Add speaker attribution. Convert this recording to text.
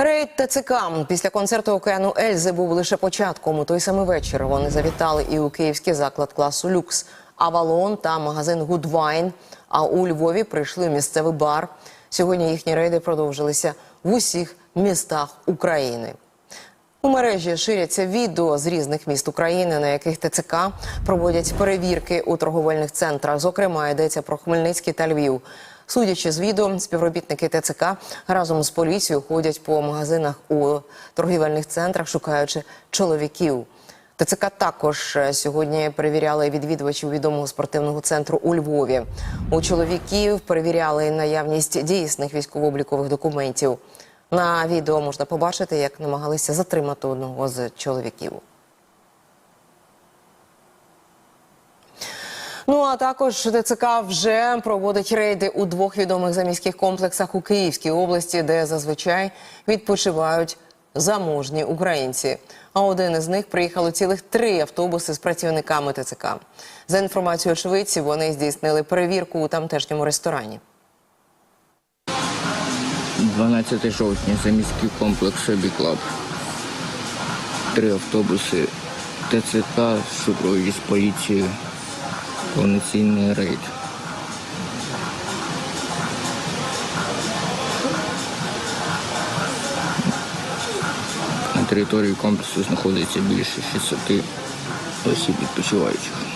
Speaker 1: Рейд ТЦК після концерту океану Ельзи був лише початком. У той самий вечір вони завітали і у київський заклад класу люкс Авалон та магазин Гудвайн. А у Львові прийшли місцевий бар. Сьогодні їхні рейди продовжилися в усіх містах України. У мережі ширяться відео з різних міст України, на яких ТЦК проводять перевірки у торговельних центрах. Зокрема, йдеться про Хмельницький та Львів. Судячи з відео, співробітники ТЦК разом з поліцією ходять по магазинах у торгівельних центрах, шукаючи чоловіків. ТЦК також е, сьогодні перевіряли відвідувачів відомого спортивного центру у Львові. У чоловіків перевіряли наявність дійсних військово-облікових документів. На відео можна побачити, як намагалися затримати одного з чоловіків. Ну а також ТЦК вже проводить рейди у двох відомих заміських комплексах у Київській області, де зазвичай відпочивають заможні українці. А один із них приїхало цілих три автобуси з працівниками ТЦК. За інформацією очевидців, вони здійснили перевірку у тамтешньому ресторані.
Speaker 2: 12 жовтня за міський комплекс «Собіклаб». Три автобуси ТЦК в супроводі з поліцією. Повноцінний рейд. На території комплексу знаходиться більше 600 осіб відпочиваючих.